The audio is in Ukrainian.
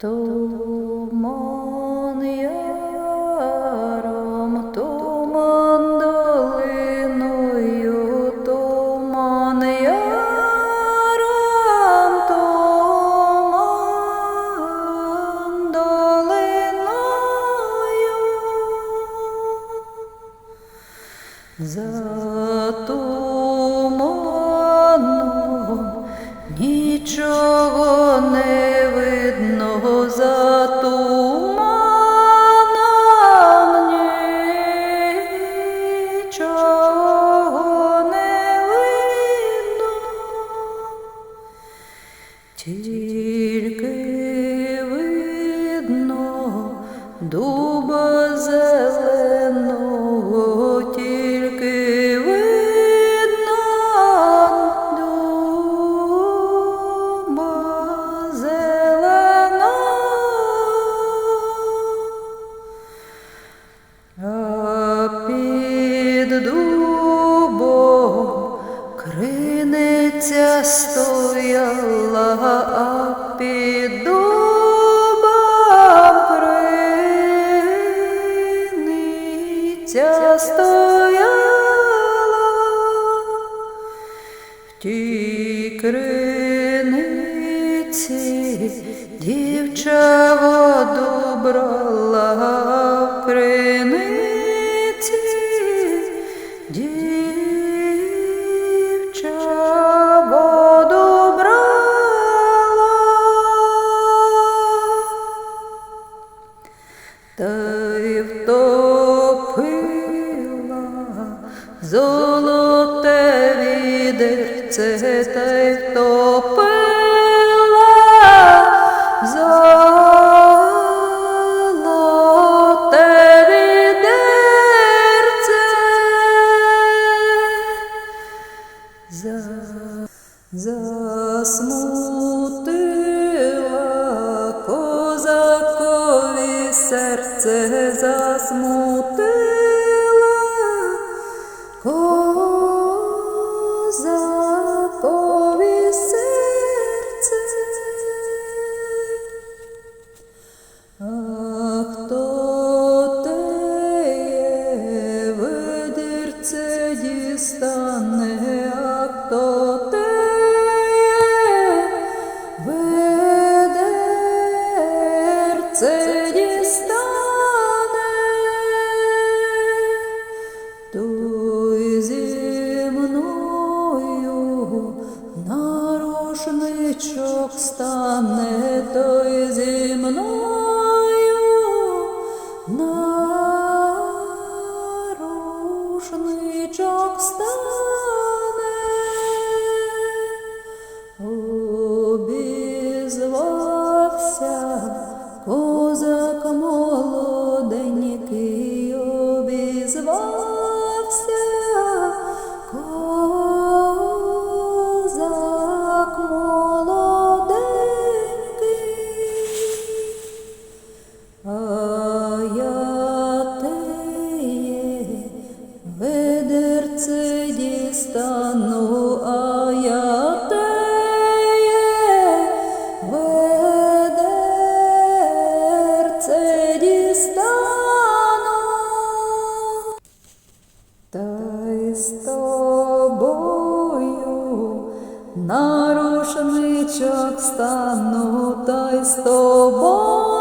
Туман яром, туман долиною, туман яром, туман долиною. За туманом Тільки видно дуба зеленого, тільки видно дуба зеленого. А під дубом В тій криниці дівча воду брала в криниці, дівча воду. Та й втопила золоте відерце, та й втопила золоте відерце. За, засмутила козакові серце, засмутила стане, той зі мною нарушничок стане. Стану, та й з тобою